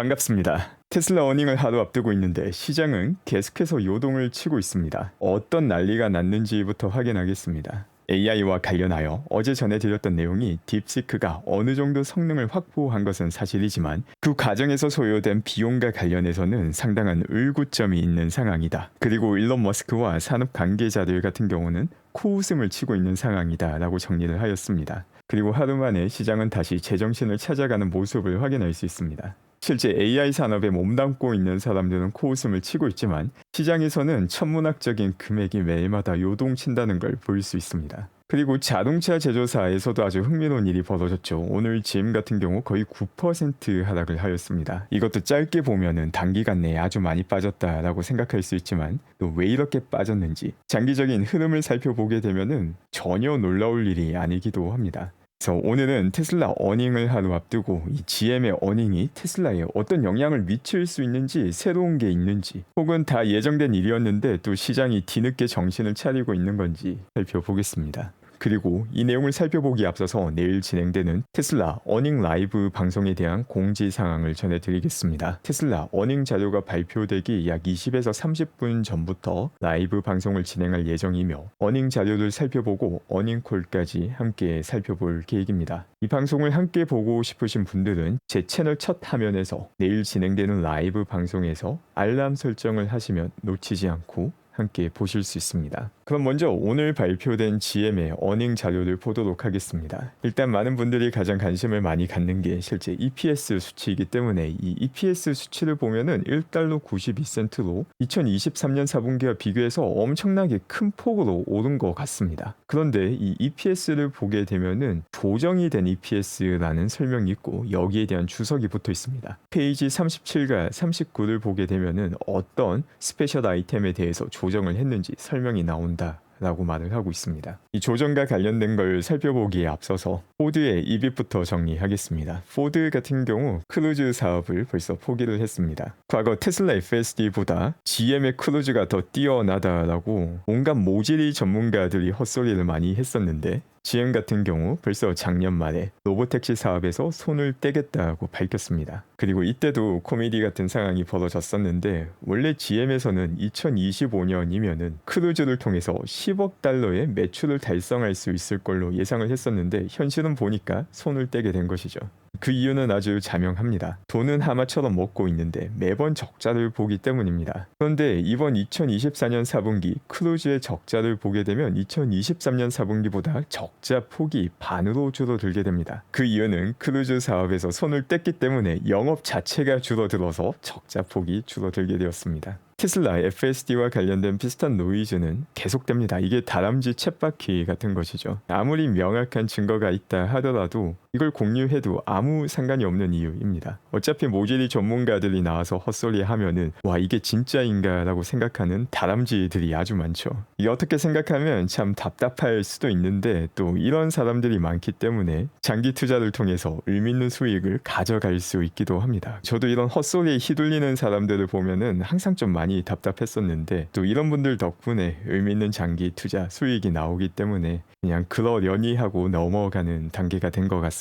반갑습니다. 테슬라 어닝을 하루 앞두고 있는데 시장은 계속해서 요동을 치고 있습니다. 어떤 난리가 났는지부터 확인하겠습니다. AI와 관련하여 어제 전해드렸던 내용이 딥시크가 어느 정도 성능을 확보한 것은 사실이지만 그 과정에서 소요된 비용과 관련해서는 상당한 의구점이 있는 상황이다. 그리고 일론 머스크와 산업 관계자들 같은 경우는 코웃음을 치고 있는 상황이다 라고 정리를 하였습니다. 그리고 하루 만에 시장은 다시 제정신을 찾아가는 모습을 확인할 수 있습니다. 실제 AI 산업에 몸담고 있는 사람들은 코웃음을 치고 있지만 시장에서는 천문학적인 금액이 매일마다 요동친다는 걸 볼 수 있습니다. 그리고 자동차 제조사에서도 아주 흥미로운 일이 벌어졌죠. 오늘 GM 같은 경우 거의 9% 하락을 하였습니다. 이것도 짧게 보면은 단기간 내에 아주 많이 빠졌다라고 생각할 수 있지만 또 왜 이렇게 빠졌는지 장기적인 흐름을 살펴보게 되면은 전혀 놀라울 일이 아니기도 합니다. 그래서 오늘은 테슬라 어닝을 하루 앞두고 이 GM의 어닝이 테슬라에 어떤 영향을 미칠 수 있는지 새로운 게 있는지 혹은 다 예정된 일이었는데 또 시장이 뒤늦게 정신을 차리고 있는 건지 살펴보겠습니다. 그리고 이 내용을 살펴보기 앞서서 내일 진행되는 테슬라 어닝 라이브 방송에 대한 공지 상황을 전해드리겠습니다. 테슬라 어닝 자료가 발표되기 약 20에서 30분 전부터 라이브 방송을 진행할 예정이며 어닝 자료를 살펴보고 어닝 콜까지 함께 살펴볼 계획입니다. 이 방송을 함께 보고 싶으신 분들은 제 채널 첫 화면에서 내일 진행되는 라이브 방송에서 알람 설정을 하시면 놓치지 않고 함께 보실 수 있습니다. 그럼 먼저 오늘 발표된 GM의 어닝 자료를 보도록 하겠습니다. 일단 많은 분들이 가장 관심을 많이 갖는 게 실제 EPS 수치이기 때문에 이 EPS 수치를 보면은 1달러 92센트로 2023년 4분기와 비교해서 엄청나게 큰 폭으로 오른 것 같습니다. 그런데 이 EPS를 보게 되면은 조정이 된 EPS라는 설명이 있고 여기에 대한 주석이 붙어 있습니다. 페이지 37과 39를 보게 되면은 어떤 스페셜 아이템에 대해서 조정을 했는지 설명이 나온다. 라고 말을 하고 있습니다. 이 조정과 관련된 걸 살펴보기에 앞서서 포드의 이빅부터 정리하겠습니다. 포드 같은 경우 크루즈 사업을 벌써 포기를 했습니다. 과거 테슬라 FSD보다 GM의 크루즈가 더 뛰어나다라고 온갖 모질이 전문가들이 헛소리를 많이 했었는데 GM 같은 경우 벌써 작년 말에 로보택시 사업에서 손을 떼겠다고 밝혔습니다. 그리고 이때도 코미디 같은 상황이 벌어졌었는데 원래 GM에서는 2025년이면은 크루즈를 통해서 10억 달러의 매출을 달성할 수 있을 걸로 예상을 했었는데 현실은 보니까 손을 떼게 된 것이죠. 그 이유는 아주 자명합니다. 돈은 하마처럼 먹고 있는데 매번 적자를 보기 때문입니다. 그런데 이번 2024년 4분기 크루즈의 적자를 보게 되면 2023년 4분기보다 적자 폭이 반으로 줄어들게 됩니다. 그 이유는 크루즈 사업에서 손을 뗐기 때문에 영업 자체가 줄어들어서 적자 폭이 줄어들게 되었습니다. 테슬라 FSD와 관련된 비슷한 노이즈는 계속됩니다. 이게 다람쥐 챗바퀴 같은 것이죠. 아무리 명확한 증거가 있다 하더라도 이걸 공유해도 아무 상관이 없는 이유입니다. 어차피 모질이 전문가들이 나와서 헛소리 하면은 와 이게 진짜인가라고 생각하는 다람쥐들이 아주 많죠. 이게 어떻게 생각하면 참 답답할 수도 있는데 또 이런 사람들이 많기 때문에 장기 투자를 통해서 의미 있는 수익을 가져갈 수 있기도 합니다. 저도 이런 헛소리에 휘둘리는 사람들을 보면은 항상 좀 많이 답답했었는데 또 이런 분들 덕분에 의미 있는 장기 투자 수익이 나오기 때문에 그냥 그러려니 하고 넘어가는 단계가 된 것 같습니다.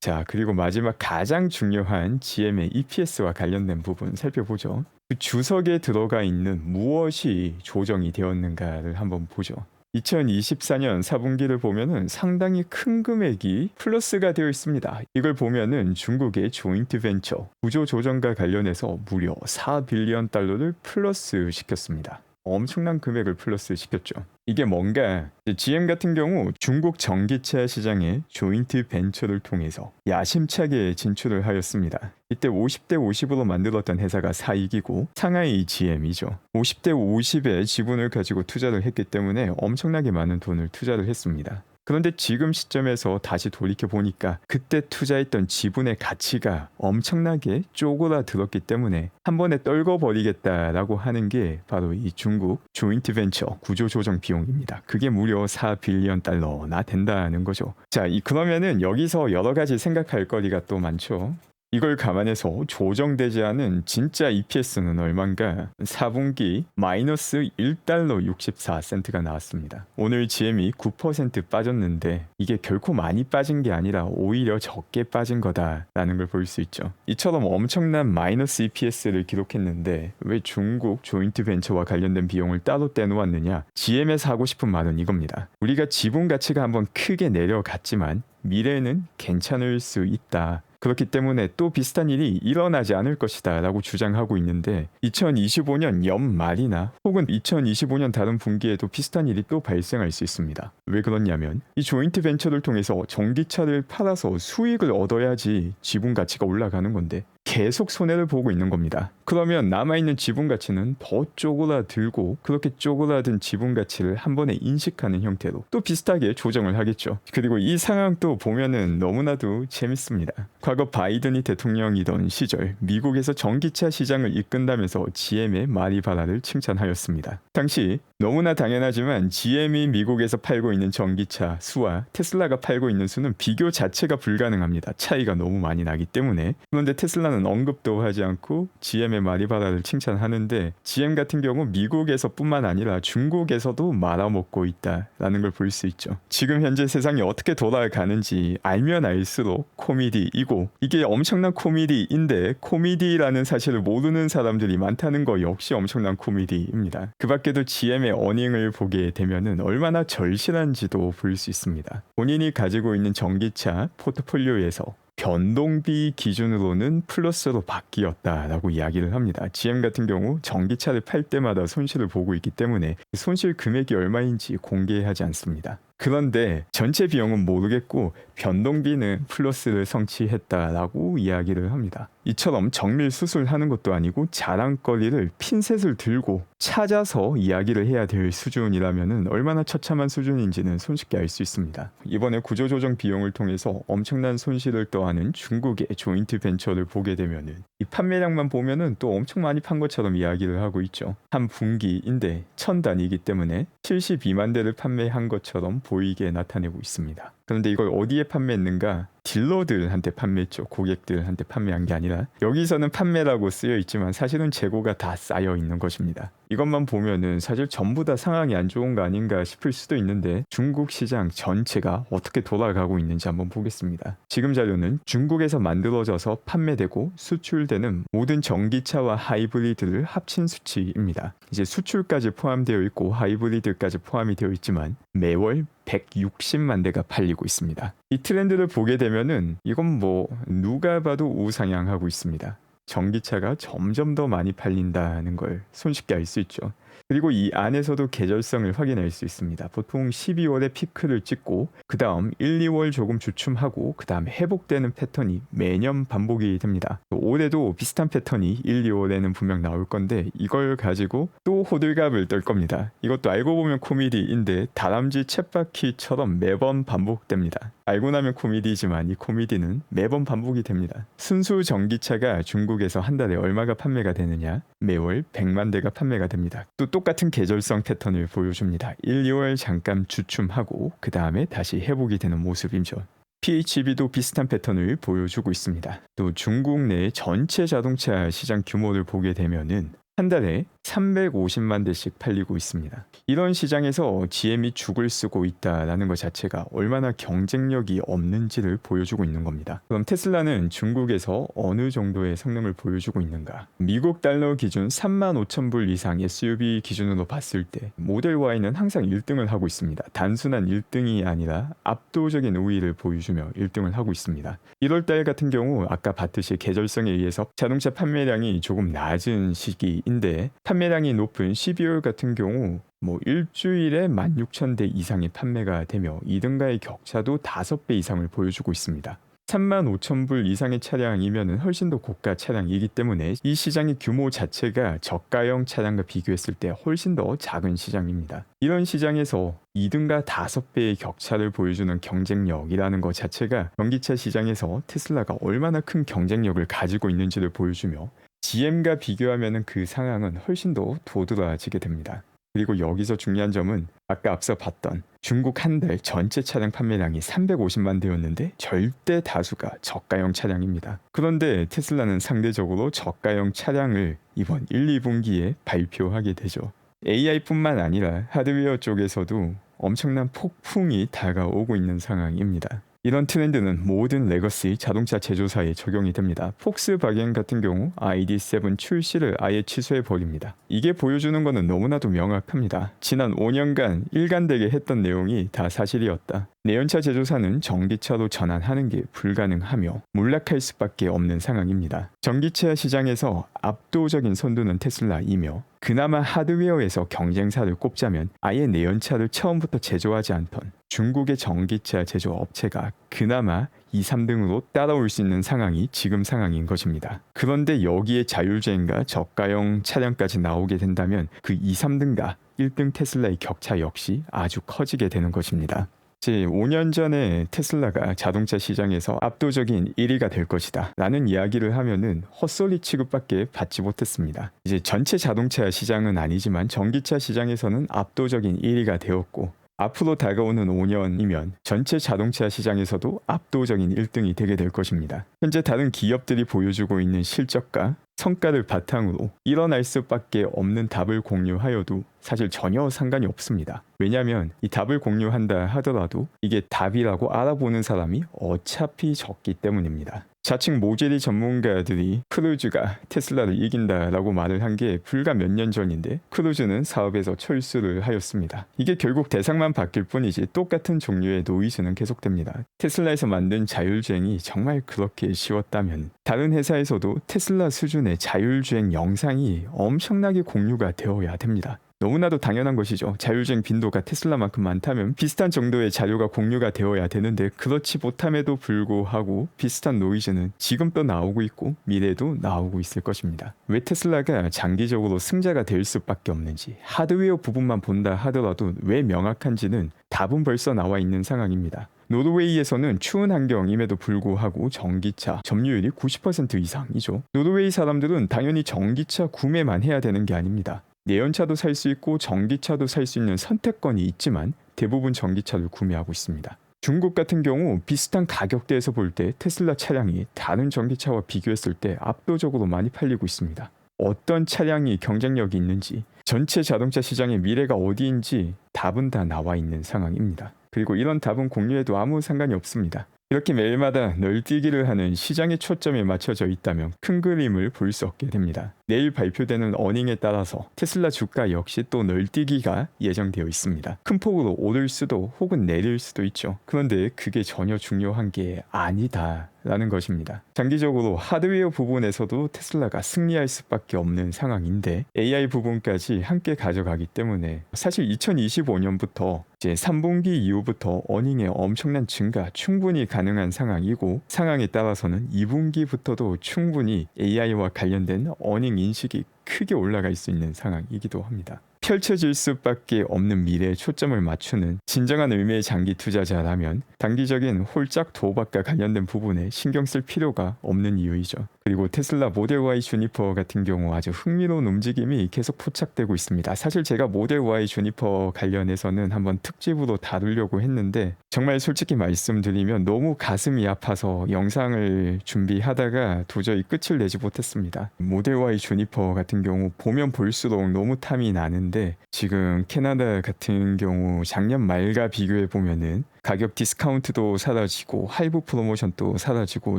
자, 그리고 마지막 가장 중요한 GM의 EPS와 관련된 부분 살펴보죠. 그 주석에 들어가 있는 무엇이 조정이 되었는가를 한번 보죠. 2024년 4분기를 보면은 상당히 큰 금액이 플러스가 되어 있습니다. 이걸 보면은 중국의 조인트 벤처 구조 조정과 관련해서 무려 4빌리언 달러를 플러스 시켰습니다. 엄청난 금액을 플러스 시켰죠. 이게 뭔가 GM 같은 경우 중국 전기차 시장에 조인트 벤처를 통해서 야심차게 진출을 하였습니다. 이때 50대 50으로 만들었던 회사가 사익이고 상하이 GM이죠. 50대 50의 지분을 가지고 투자를 했기 때문에 엄청나게 많은 돈을 투자를 했습니다. 그런데 지금 시점에서 다시 돌이켜 보니까 그때 투자했던 지분의 가치가 엄청나게 쪼그라들었기 때문에 한 번에 떨궈 버리겠다라고 하는 게 바로 이 중국 조인트 벤처 구조 조정 비용입니다. 그게 무려 4빌리언 달러나 된다는 거죠. 자, 이 그러면은 여기서 여러 가지 생각할 거리가 또 많죠. 이걸 감안해서 조정되지 않은 진짜 EPS는 얼마인가? 4분기 마이너스 1달러 64센트가 나왔습니다. 오늘 GM이 9% 빠졌는데 이게 결코 많이 빠진 게 아니라 오히려 적게 빠진 거다라는 걸 볼 수 있죠. 이처럼 엄청난 마이너스 EPS를 기록했는데 왜 중국 조인트 벤처와 관련된 비용을 따로 떼놓았느냐? GM에서 하고 싶은 말은 이겁니다. 우리가 지분 가치가 한번 크게 내려갔지만 미래는 괜찮을 수 있다. 그렇기 때문에 또 비슷한 일이 일어나지 않을 것이다 라고 주장하고 있는데 2025년 연말이나 혹은 2025년 다른 분기에도 비슷한 일이 또 발생할 수 있습니다. 왜 그렇냐면 이 조인트 벤처를 통해서 전기차를 팔아서 수익을 얻어야지 지분 가치가 올라가는 건데 계속 손해를 보고 있는 겁니다. 그러면 남아있는 지분 가치는 더 쪼그라들고 그렇게 쪼그라든 지분 가치를 한 번에 인식하는 형태로 또 비슷하게 조정을 하겠죠. 그리고 이 상황 또 보면은 너무나도 재밌습니다. 과거 바이든이 대통령이던 시절 미국에서 전기차 시장을 이끈다면서 GM의 마리바라를 칭찬하였습니다. 당시 너무나 당연하지만 GM이 미국에서 팔고 있는 전기차 수와 테슬라가 팔고 있는 수는 비교 자체가 불가능합니다. 차이가 너무 많이 나기 때문에. 그런데 테슬라는 언급도 하지 않고 GM의 마리바라를 칭찬하는데 GM 같은 경우 미국에서뿐만 아니라 중국에서도 말아먹고 있다라는 걸 볼 수 있죠. 지금 현재 세상이 어떻게 돌아가는지 알면 알수록 코미디이고 이게 엄청난 코미디인데 코미디라는 사실을 모르는 사람들이 많다는 거 역시 엄청난 코미디입니다. 그 밖에도 GM의 어닝을 보게 되면은 얼마나 절실한지도 볼 수 있습니다. 본인이 가지고 있는 전기차 포트폴리오에서 변동비 기준으로는 플러스로 바뀌었다라고 이야기를 합니다. GM 같은 경우 전기차를 팔 때마다 손실을 보고 있기 때문에 손실 금액이 얼마인지 공개하지 않습니다. 그런데 전체 비용은 모르겠고 변동비는 플러스를 성취했다라고 이야기를 합니다. 이처럼 정밀 수술하는 것도 아니고 자랑거리를 핀셋을 들고 찾아서 이야기를 해야 될 수준이라면은 얼마나 처참한 수준인지는 손쉽게 알 수 있습니다. 이번에 구조조정 비용을 통해서 엄청난 손실을 떠하는 중국의 조인트 벤처를 보게 되면은 이 판매량만 보면은 또 엄청 많이 판 것처럼 이야기를 하고 있죠. 한 분기인데 천 단위이기 때문에 72만 대를 판매한 것처럼 보이게 나타내고 있습니다. 그런데 이걸 어디에 판매했는가? 딜러들한테 판매했죠. 고객들한테 판매한 게 아니라 여기서는 판매라고 쓰여 있지만 사실은 재고가 다 쌓여 있는 것입니다. 이것만 보면은 사실 전부 다 상황이 안 좋은 거 아닌가 싶을 수도 있는데 중국 시장 전체가 어떻게 돌아가고 있는지 한번 보겠습니다. 지금 자료는 중국에서 만들어져서 판매되고 수출되는 모든 전기차와 하이브리드를 합친 수치입니다. 이제 수출까지 포함되어 있고 하이브리드까지 포함이 되어 있지만 매월 160만 대가 팔리고 있습니다. 이 트렌드를 보게 되면은 이건 뭐 누가 봐도 우상향하고 있습니다. 전기차가 점점 더 많이 팔린다는 걸 손쉽게 알 수 있죠. 그리고 이 안에서도 계절성을 확인할 수 있습니다. 보통 12월에 피크를 찍고 그 다음 1, 2월 조금 주춤하고 그 다음에 회복되는 패턴이 매년 반복이 됩니다. 올해도 비슷한 패턴이 1, 2월에는 분명 나올 건데 이걸 가지고 또 호들갑을 떨 겁니다. 이것도 알고 보면 코미디인데 다람쥐 챗바퀴처럼 매번 반복됩니다. 알고 나면 코미디지만 이 코미디는 매번 반복이 됩니다. 순수 전기차가 중국에서 한 달에 얼마가 판매가 되느냐? 매월 100만 대가 판매가 됩니다. 또 똑같은 계절성 패턴을 보여줍니다. 1, 2월 잠깐 주춤하고 그 다음에 다시 회복이 되는 모습이죠. PHB도 비슷한 패턴을 보여주고 있습니다. 또 중국 내 전체 자동차 시장 규모를 보게 되면은 한 달에 350만 대씩 팔리고 있습니다. 이런 시장에서 GM이 죽을 쓰고 있다라는 것 자체가 얼마나 경쟁력이 없는지를 보여주고 있는 겁니다. 그럼 테슬라는 중국에서 어느 정도의 성능을 보여주고 있는가? 미국 달러 기준 3만 5천 불 이상 SUV 기준으로 봤을 때 모델 Y는 항상 1등을 하고 있습니다. 단순한 1등이 아니라 압도적인 우위를 보여주며 1등을 하고 있습니다. 1월 달 같은 경우 아까 봤듯이 계절성에 의해서 자동차 판매량이 조금 낮은 시기인데 판 매량이 높은 12월 같은 경우 뭐 일주일에 16,000대 이상이 판매가 되며 2등과의 격차도 5배 이상을 보여주고 있습니다. 3만 5천 불 이상의 차량이면 훨씬 더 고가 차량이기 때문에 이 시장의 규모 자체가 저가형 차량과 비교했을 때 훨씬 더 작은 시장입니다. 이런 시장에서 2등과 5배의 격차를 보여주는 경쟁력이라는 것 자체가 전기차 시장에서 테슬라가 얼마나 큰 경쟁력을 가지고 있는지를 보여주며 GM과 비교하면 그 상황은 훨씬 더 도드라지게 됩니다. 그리고 여기서 중요한 점은 아까 앞서 봤던 중국 한 달 전체 차량 판매량이 350만 대였는데 절대 다수가 저가형 차량입니다. 그런데 테슬라는 상대적으로 저가형 차량을 이번 1, 2분기에 발표하게 되죠. AI뿐만 아니라 하드웨어 쪽에서도 엄청난 폭풍이 다가오고 있는 상황입니다. 이런 트렌드는 모든 레거시 자동차 제조사에 적용이 됩니다. 폭스바겐 같은 경우 ID7 출시를 아예 취소해 버립니다. 이게 보여주는 것은 너무나도 명확합니다. 지난 5년간 일관되게 했던 내용이 다 사실이었다. 내연차 제조사는 전기차로 전환하는 게 불가능하며 몰락할 수밖에 없는 상황입니다. 전기차 시장에서 압도적인 선두는 테슬라이며 그나마 하드웨어에서 경쟁사를 꼽자면 아예 내연차를 처음부터 제조하지 않던 중국의 전기차 제조 업체가 그나마 2, 3등으로 따라올 수 있는 상황이 지금 상황인 것입니다. 그런데 여기에 자율주행과 저가형 차량까지 나오게 된다면 그 2, 3등과 1등 테슬라의 격차 역시 아주 커지게 되는 것입니다. 제 5년 전에 테슬라가 자동차 시장에서 압도적인 1위가 될 것이다 라는 이야기를 하면은 헛소리 취급밖에 받지 못했습니다. 이제 전체 자동차 시장은 아니지만 전기차 시장에서는 압도적인 1위가 되었고 앞으로 다가오는 5년이면 전체 자동차 시장에서도 압도적인 1등이 되게 될 것입니다. 현재 다른 기업들이 보여주고 있는 실적과 성과를 바탕으로 일어날 수밖에 없는 답을 공유하여도 사실 전혀 상관이 없습니다. 왜냐하면 이 답을 공유한다 하더라도 이게 답이라고 알아보는 사람이 어차피 적기 때문입니다. 자칭 모젤이 전문가들이 크루즈가 테슬라를 이긴다라고 말을 한 게 불과 몇 년 전인데 크루즈는 사업에서 철수를 하였습니다. 이게 결국 대상만 바뀔 뿐이지 똑같은 종류의 노이즈는 계속됩니다. 테슬라에서 만든 자율주행이 정말 그렇게 쉬웠다면 다른 회사에서도 테슬라 수준의 자율주행 영상이 엄청나게 공유가 되어야 됩니다. 너무나도 당연한 것이죠. 자율주행 빈도가 테슬라만큼 많다면 비슷한 정도의 자료가 공유가 되어야 되는데 그렇지 못함에도 불구하고 비슷한 노이즈는 지금 또 나오고 있고 미래도 나오고 있을 것입니다. 왜 테슬라가 장기적으로 승자가 될 수밖에 없는지 하드웨어 부분만 본다 하더라도 왜 명확한지는 답은 벌써 나와 있는 상황입니다. 노르웨이에서는 추운 환경임에도 불구하고 전기차 점유율이 90% 이상이죠. 노르웨이 사람들은 당연히 전기차 구매만 해야 되는 게 아닙니다. 내연차도 살 수 있고 전기차도 살 수 있는 선택권이 있지만 대부분 전기차를 구매하고 있습니다. 중국 같은 경우 비슷한 가격대에서 볼 때 테슬라 차량이 다른 전기차와 비교했을 때 압도적으로 많이 팔리고 있습니다. 어떤 차량이 경쟁력이 있는지 전체 자동차 시장의 미래가 어디인지 답은 다 나와 있는 상황입니다. 그리고 이런 답은 공유해도 아무 상관이 없습니다. 이렇게 매일마다 널뛰기를 하는 시장의 초점에 맞춰져 있다면 큰 그림을 볼 수 없게 됩니다. 내일 발표되는 어닝에 따라서 테슬라 주가 역시 또 널뛰기가 예정되어 있습니다. 큰 폭으로 오를 수도 혹은 내릴 수도 있죠. 그런데 그게 전혀 중요한 게 아니다. 라는 것입니다. 장기적으로 하드웨어 부분에서도 테슬라가 승리할 수밖에 없는 상황인데 AI 부분까지 함께 가져가기 때문에 사실 2025년부터 이제 3분기 이후부터 어닝의 엄청난 증가 충분히 가능한 상황이고 상황에 따라서는 2분기부터도 충분히 AI와 관련된 어닝 인식이 크게 올라갈 수 있는 상황이기도 합니다. 펼쳐질 수밖에 없는 미래에 초점을 맞추는 진정한 의미의 장기 투자자라면 단기적인 홀짝 도박과 관련된 부분에 신경 쓸 필요가 없는 이유이죠. 그리고 테슬라 모델 Y 주니퍼 같은 경우 아주 흥미로운 움직임이 계속 포착되고 있습니다. 사실 제가 모델 Y 주니퍼 관련해서는 한번 특집으로 다루려고 했는데 정말 솔직히 말씀드리면 너무 가슴이 아파서 영상을 준비하다가 도저히 끝을 내지 못했습니다. 모델 Y 주니퍼 같은 경우 보면 볼수록 너무 탐이 나는데 지금 캐나다 같은 경우 작년 말과 비교해 보면은 가격 디스카운트도 사라지고 할부 프로모션도 사라지고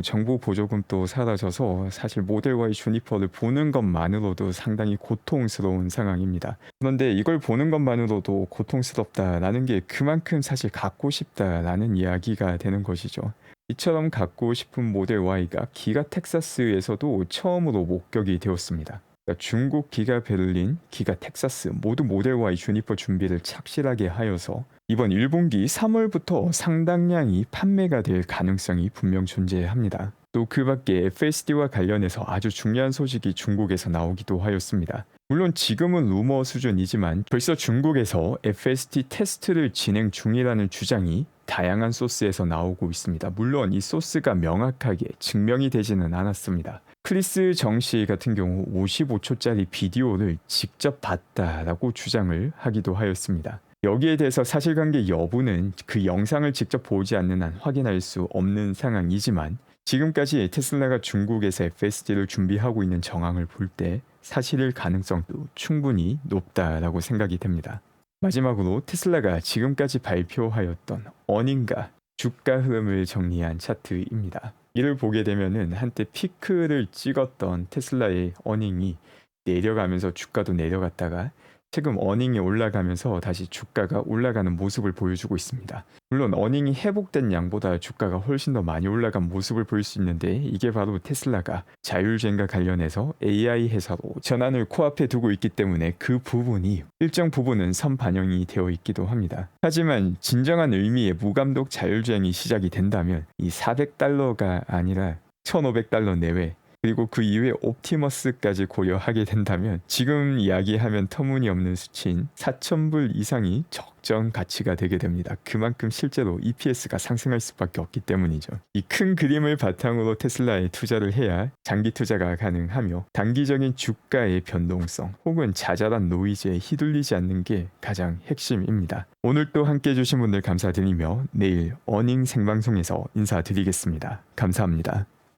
정보 보조금도 사라져서 사실 모델 Y 주니퍼를 보는 것만으로도 상당히 고통스러운 상황입니다. 그런데 이걸 보는 것만으로도 고통스럽다라는 게 그만큼 사실 갖고 싶다라는 이야기가 되는 것이죠. 이처럼 갖고 싶은 모델 Y가 기가 텍사스에서도 처음으로 목격이 되었습니다. 그러니까 중국 기가 베를린, 기가 텍사스 모두 모델 Y 주니퍼 준비를 착실하게 하여서 이번 1분기 3월부터 상당량이 판매가 될 가능성이 분명 존재합니다. 또 그 밖에 FSD와 관련해서 아주 중요한 소식이 중국에서 나오기도 하였습니다. 물론 지금은 루머 수준이지만 벌써 중국에서 FSD 테스트를 진행 중이라는 주장이 다양한 소스에서 나오고 있습니다. 물론 이 소스가 명확하게 증명이 되지는 않았습니다. 크리스 정 씨 같은 경우 55초짜리 비디오를 직접 봤다라고 주장을 하기도 하였습니다. 여기에 대해서 사실관계 여부는 그 영상을 직접 보지 않는 한 확인할 수 없는 상황이지만 지금까지 테슬라가 중국에서 FSD를 준비하고 있는 정황을 볼 때 사실일 가능성도 충분히 높다라고 생각이 됩니다. 마지막으로 테슬라가 지금까지 발표하였던 어닝과 주가 흐름을 정리한 차트입니다. 이를 보게 되면은 한때 피크를 찍었던 테슬라의 어닝이 내려가면서 주가도 내려갔다가 최근 어닝이 올라가면서 다시 주가가 올라가는 모습을 보여주고 있습니다. 물론 어닝이 회복된 양보다 주가가 훨씬 더 많이 올라간 모습을 볼 수 있는데 이게 바로 테슬라가 자율주행과 관련해서 AI 회사로 전환을 코앞에 두고 있기 때문에 그 부분이 일정 부분은 선 반영이 되어 있기도 합니다. 하지만 진정한 의미의 무감독 자율주행이 시작이 된다면 이 400달러가 아니라 1500달러 내외 그리고 그 이후에 옵티머스까지 고려하게 된다면 지금 이야기하면 터무니없는 수치인 4,000불 이상이 적정 가치가 되게 됩니다. 그만큼 실제로 EPS가 상승할 수밖에 없기 때문이죠. 이 큰 그림을 바탕으로 테슬라에 투자를 해야 장기 투자가 가능하며 단기적인 주가의 변동성 혹은 자잘한 노이즈에 휘둘리지 않는 게 가장 핵심입니다. 오늘 또 함께 해주신 분들 감사드리며 내일 어닝 생방송에서 인사드리겠습니다. 감사합니다.